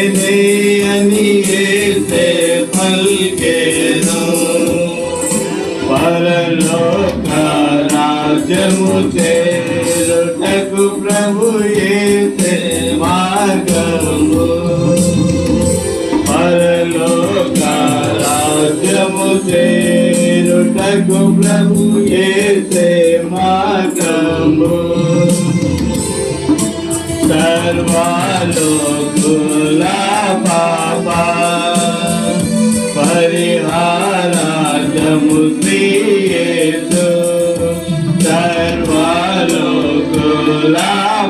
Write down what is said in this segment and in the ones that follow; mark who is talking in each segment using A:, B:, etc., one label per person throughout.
A: నేనే అని ఏసే పల్కేను. పరలోక రాజ్యము చేరుటకు ప్రభు ఏసే మార్గము. పరలోక రాజ్యము చేరుటకు ప్రభు ఏసే మార్గము. సర్వాలోకుల పాప పరిహారాజము శ్రీయేసు సర్వాలోకుల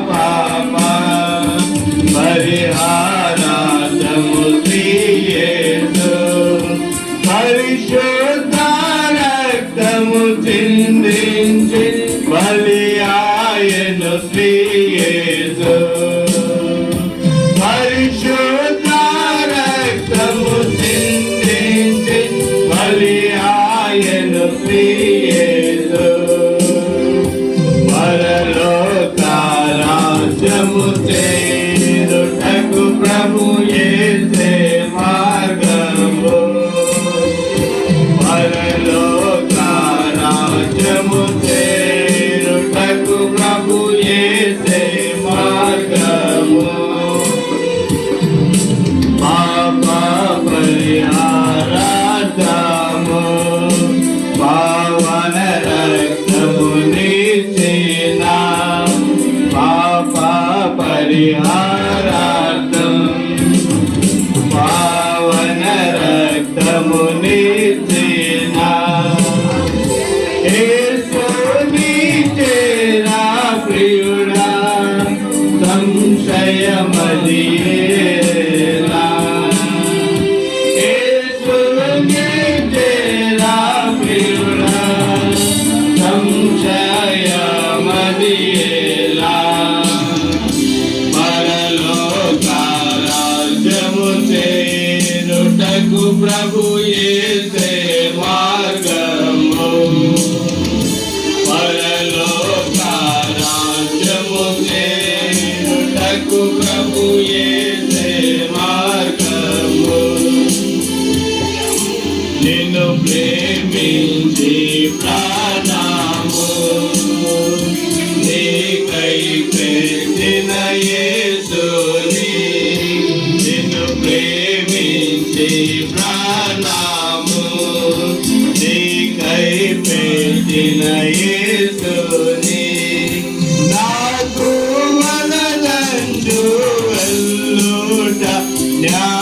A: పాప పరిహారాజము శ్రీయేసు పరిశుద్ధ రక్తము చిందించి బలియాయను శ్రీయేసు పరిహారార్థం పావన రక్తము ప్రియుడా సంశయమలియేలా ప్రభు యేసే మార్గము పరలోక రాజ్యము చేరుటకు ప్రభు యేసే మార్గము నిన్ను ప్రేమించి ప్రాణము నీకై పెట్టిన యేసుని ప్రాణము నీకై పెట్టిన యేసుని నాకు వలదండు వెళ్ళుట న్యాయమా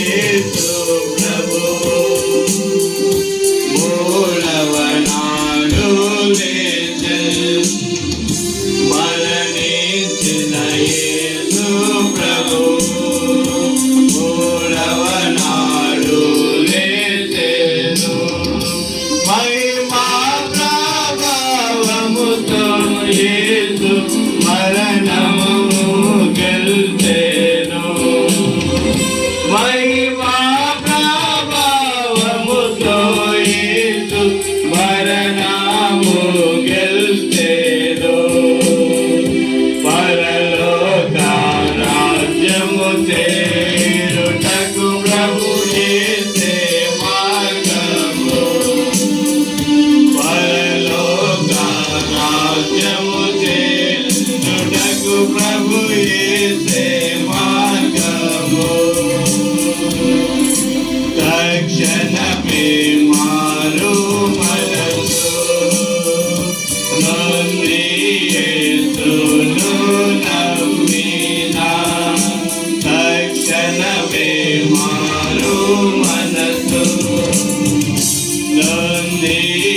A: మరణించిన యేసు సత్యము చేయుటకు ప్రభు ఏసే మార్గము తక్షణమే మారు మనసు నన్ను ఏసును నమ్మినా తక్షణమే మారు మనసు నన్ను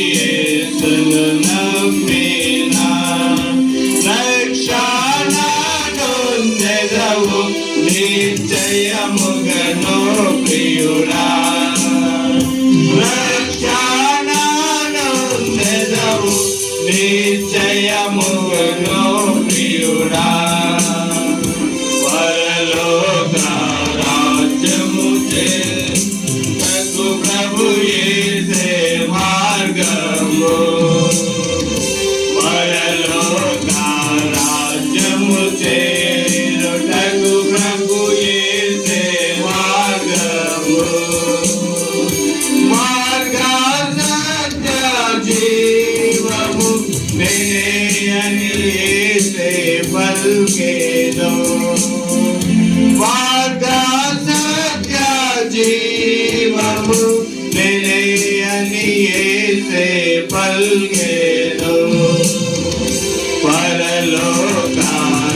A: పరలోక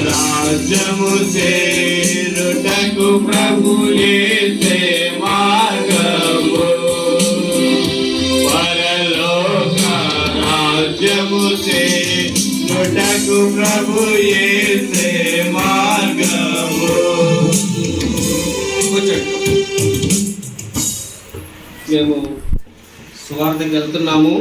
A: రాజ్యము చేరుటకు ప్రభు యేసే మార్గము. పరలోక రాజ్యము చేరుటకు ప్రభు ఏసే మార్గము.
B: మేము సువార్తకి వెళ్తున్నాము.